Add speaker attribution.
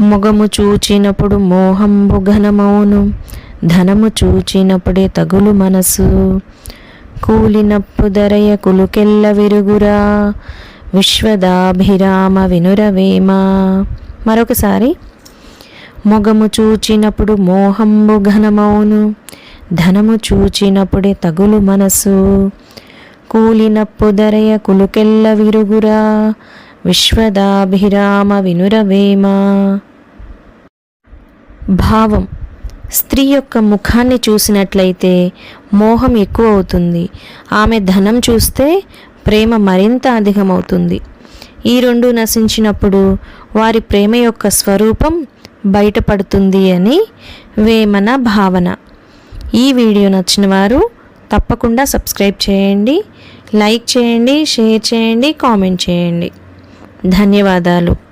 Speaker 1: ముగము చూచినప్పుడు మోహంబు ఘనమౌను. ధనము చూచినప్పుడే తగులు మనసు. కూలినప్పు ధరయ కులుకెల్ల విరుగురా. విశ్వదాభిరామ వినురవేమ. మరొకసారి. మొగము చూచినప్పుడు మోహంబు ఘనమౌను. ధనము చూచినప్పుడే తగులు మనసు. కూలినప్పు ధరయ కులుకెల్ల విరుగురా. విశ్వదాభిరామ వినురవేమ. భావం. స్త్రీ యొక్క ముఖాన్ని చూసినట్లయితే మోహం ఎక్కువ అవుతుంది ఆమె ధనం చూస్తే ప్రేమ మరింత అధికమవుతుంది. ఈ రెండు నశించినప్పుడు వారి ప్రేమ యొక్క స్వరూపం బయటపడుతుంది అని వేమన భావన. ఈ వీడియో నచ్చిన వారు తప్పకుండా సబ్స్క్రైబ్ చేయండి లైక్ చేయండి షేర్ చేయండి కామెంట్ చేయండి. ధన్యవాదాలు.